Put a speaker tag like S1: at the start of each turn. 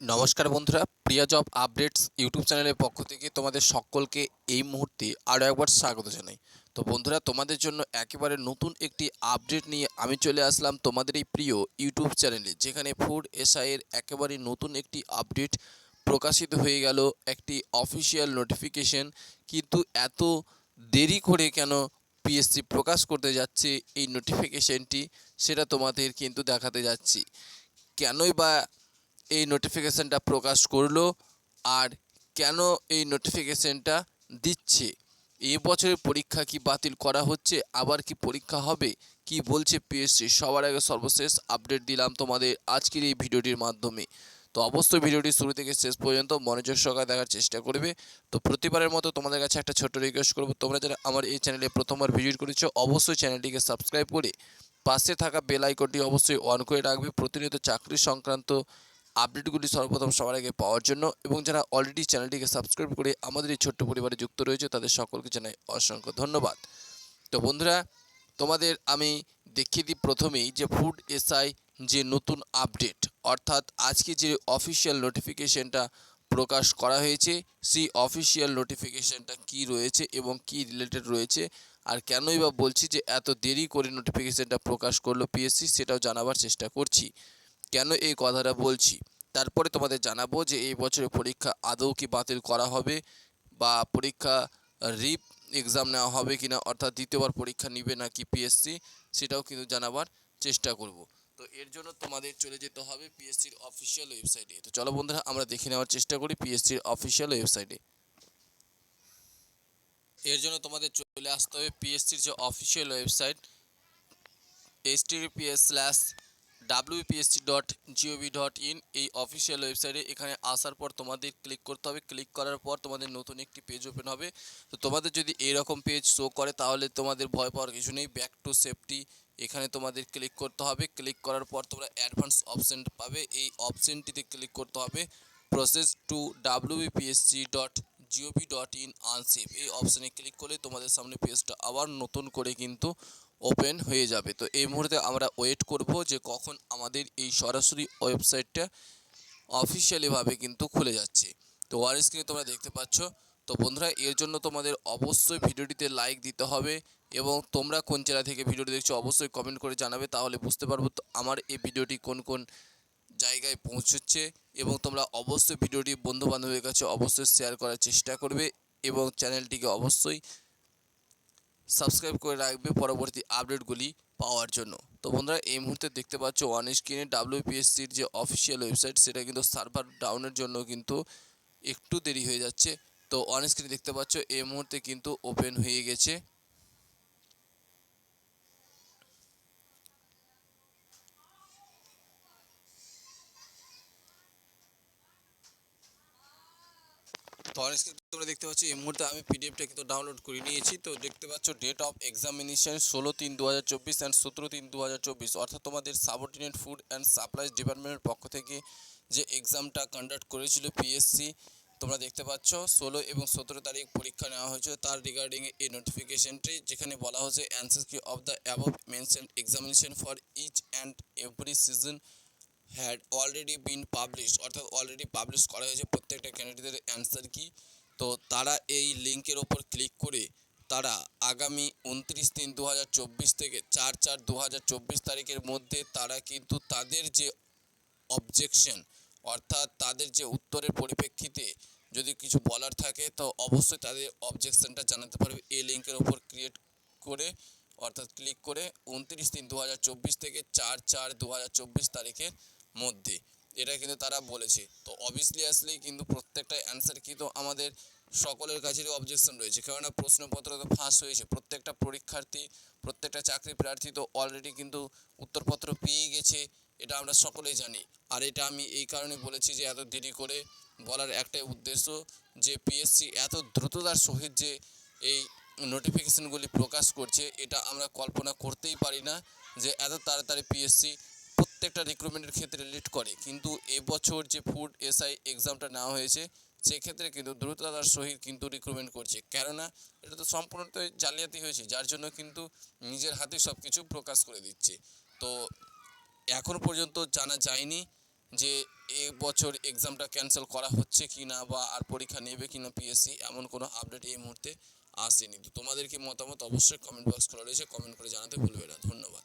S1: নমস্কার বন্ধুরা, প্রিয়া job updates YouTube চ্যানেলের পক্ষ থেকে তোমাদের সকলকে এই মুহূর্তে আরও একবার স্বাগত জানাই। তো বন্ধুরা, তোমাদের জন্য একেবারে নতুন একটি আপডেট নিয়ে আমি চলে আসলাম তোমাদের এই প্রিয় ইউটিউব চ্যানেলে, যেখানে ফুড এসআইয়ের একেবারে নতুন একটি আপডেট প্রকাশিত হয়ে গেল, একটি অফিসিয়াল নোটিফিকেশন। কিন্তু এত দেরি করে কেন পিএসসি প্রকাশ করতে যাচ্ছে এই নোটিফিকেশনটি, সেটা তোমাদের কিন্তু দেখাতে যাচ্ছি। কেনই বা এই নোটিফিকেশানটা প্রকাশ করল আর কেন এই নোটিফিকেশনটা দিচ্ছে? এই বছরের পরীক্ষা কি বাতিল করা হচ্ছে? আবার কি পরীক্ষা হবে? কি বলছে পিএসসি সবার আগে সর্বশেষ আপডেট দিলাম তোমাদের আজকের এই ভিডিওটির মাধ্যমে। তো অবশ্যই ভিডিওটি শুরু থেকে শেষ পর্যন্ত মনোযোগ সহকারে দেখার চেষ্টা করবে। তো প্রতিবারের মতো তোমাদের কাছে একটা ছোট্ট রিকোয়েস্ট করব। তোমরা যারা আমার এই চ্যানেলে প্রথমবার ভিজিট করেছ, অবশ্যই চ্যানেলটিকে সাবস্ক্রাইব করে পাশে থাকা বেল আইকনটি অবশ্যই অন করে রাখবে। প্রতিনিয়ত চাকরি সংক্রান্ত আপডেটগুলি সর্বপ্রথম সবার আগে পাওয়ার জন্য এবং যারা অলরেডি চ্যানেলটিকে সাবস্ক্রাইব করে আমাদের এই ছোট্ট পরিবারে যুক্ত রয়েছে, তাদের সকলকে জানাই অসংখ্য ধন্যবাদ। তো বন্ধুরা, তোমাদের আমি দেখিয়ে দিই প্রথমেই যে ফুড এসআই যে নতুন আপডেট অর্থাৎ আজকে যে অফিসিয়াল নোটিফিকেশনটা প্রকাশ করা হয়েছে, সেই অফিসিয়াল নোটিফিকেশনটা কি রয়েছে এবং কি রিলেটেড রয়েছে, আর কেনই বা বলছি যে এত দেরি করে নোটিফিকেশনটা প্রকাশ করল পিএসসি সেটাও জানাবার চেষ্টা করছি। কেন এই কথাটা বলছি? তারপরে তোমাদের জানাব যে এই বছরের পরীক্ষা আদৌ কি বাতিল করা হবে বা পরীক্ষা রিপ এক্সাম নেওয়া হবে কিনা, অর্থাৎ দ্বিতীয়বার পরীক্ষা নিবে না কি পিএসসি সেটাও কিন্তু জানাবার চেষ্টা করব। তো এর জন্য তোমাদের চলে যেতে হবে পিএসসির অফিসিয়াল ওয়েবসাইটে তো চলো বন্ধুরা, আমরা দেখে নেওয়ার চেষ্টা করি পিএসসির অফিসিয়াল ওয়েবসাইটে এর জন্য তোমাদের চলে আসতে হবে পিএসসির যে official website https slash WPSC dot GOV dot in এই অফিসিয়াল ওয়েবসাইটে এখানে আসার পর তোমাদের ক্লিক করতে হবে। ক্লিক করার পর তোমাদের নতুন একটি পেজ ওপেন হবে। তো তোমাদের যদি এরকম পেজ শো করে, তাহলে তোমাদের ভয় পাওয়ার কিছু নেই। ব্যাক টু সেফটি এখানে তোমাদের ক্লিক করতে হবে। ক্লিক করার পর তোমরা অ্যাডভান্স অপশান পাবে। এই অপশানটিতে ক্লিক করতে হবে। Process to WBPSC dot GOV dot in unsave এই অপশানে ক্লিক করলে তোমাদের সামনে পেজটা আবার নতুন করে কিন্তু ওপেন হয়ে যাবে। তো এই মুহূর্তে আমরা ওয়েট করব যে কখন আমাদের এই সরাসরি ওয়েবসাইটটা অফিসিয়ালিভাবে কিন্তু খুলে যাচ্ছে। তো ওয়ার স্ক্রিনে তোমরা দেখতে পাচ্ছ। তো বন্ধুরা, এর জন্য তোমাদের অবশ্যই ভিডিওটিতে লাইক দিতে হবে এবং তোমরা কোন জেলা থেকে ভিডিওটি দেখছ অবশ্যই কমেন্ট করে জানাবে, তাহলে বুঝতে পারব তো আমার এই ভিডিওটি কোন কোন জায়গায় পৌঁছচ্ছে এবং তোমরা অবশ্যই ভিডিওটি বন্ধু বান্ধবের কাছে অবশ্যই শেয়ার করার চেষ্টা করবে এবং চ্যানেলটিকে অবশ্যই সাবস্ক্রাইব করে রাখবে পরবর্তী আপডেটগুলি পাওয়ার জন্য। তো বন্ধুরা, এই মুহূর্তে দেখতে পাচ্ছ ওয়ান স্ক্রিনে ডাব্লিউপিএসসির যে অফিসিয়াল ওয়েবসাইট সেটা কিন্তু সার্ভার ডাউনের জন্য কিন্তু একটু দেরি হয়ে যাচ্ছে। তো অন স্ক্রিনে দেখতে পাচ্ছ, এই মুহূর্তে কিন্তু ওপেন হয়ে গেছে। তো তোমরা দেখতে পাচ্ছ, এই মুহূর্তে আমি পিডিএফটা কিন্তু ডাউনলোড করে নিয়েছি। তো দেখতে পাচ্ছ ডেট অফ এক্সামিনেশন ষোলো তিন দু হাজার চব্বিশ অ্যান্ড সতেরো তিন দু হাজার চব্বিশ। অর্থাৎ তোমাদের সাবঅর্ডিনেট ফুড অ্যান্ড সাপ্লাইজ ডিপার্টমেন্টের পক্ষ থেকে যে এক্সামটা কন্ডাক্ট করেছিল পিএসসি তোমরা দেখতে পাচ্ছ, ষোলো এবং সতেরো তারিখ পরীক্ষা নেওয়া হয়েছিল। তার রিগার্ডিং এই নোটিফিকেশনটি যেখানে বলা হয়েছে answer key of the above mention examination for each and every season had already been publish অর্থাৎ অলরেডি পাবলিশ করা হয়েছে প্রত্যেকটা ক্যান্ডিডেটের অ্যান্সার কি। তো তারা এই লিঙ্কের ওপর ক্লিক করে তারা আগামী উনত্রিশ তিন দু থেকে চার চার দু তারিখের মধ্যে তারা কিন্তু তাদের যে অবজেকশন অর্থাৎ তাদের যে উত্তরের পরিপ্রেক্ষিতে যদি কিছু বলার থাকে, তো অবশ্যই তাদের অবজেকশনটা জানাতে পারবে। এই লিঙ্কের ওপর ক্রিয়েট করে, অর্থাৎ ক্লিক করে উনত্রিশ তিন দু থেকে চার চার দু তারিখের মধ্যে। এটা কিন্তু তারা বলেছে। তো অবভিয়াসলি আসলেই কিন্তু প্রত্যেকটা অ্যান্সার কিন্তু আমাদের সকলের কাছেরই অবজেকশন রয়েছে। কেননা প্রশ্নপত্র তো ফাঁস হয়েছে। প্রত্যেকটা পরীক্ষার্থী, প্রত্যেকটা চাকরি প্রার্থী তো অলরেডি কিন্তু উত্তরপত্র পেয়ে গেছে, এটা আমরা সকলেই জানি। আর এটা আমি এই কারণে বলেছি যে এত দেরি করে বলার একটাই উদ্দেশ্য যে পিএসসি এত দ্রুততার সহিত যে এই নোটিফিকেশনগুলি প্রকাশ করছে, এটা আমরা কল্পনা করতেই পারি না যে এত তাড়াতাড়ি পিএসসি প্রত্যেকটা রিক্রুটমেন্টের ক্ষেত্রে লিড করে। কিন্তু এবছর যে ফুড এসআই এক্সামটা নেওয়া হয়েছে, সেক্ষেত্রে কিন্তু দ্রুততার সহিত কিন্তু রিক্রুটমেন্ট করছে। কেননা, এটা তো সম্পূর্ণতই জালিয়াতি হয়েছে, যার জন্য কিন্তু নিজের হাতে সব কিছু প্রকাশ করে দিচ্ছে। তো এখন পর্যন্ত জানা যায়নি যে এ বছর এক্সামটা ক্যান্সেল করা হচ্ছে কি না বা আর পরীক্ষা নেবে কি না পিএসসি এমন কোনো আপডেট এই মুহূর্তে আসেনি। তো তোমাদের মতামত অবশ্যই কমেন্ট বক্স খোলা রয়েছে কমেন্ট করে জানাতে ভুলবে না। ধন্যবাদ।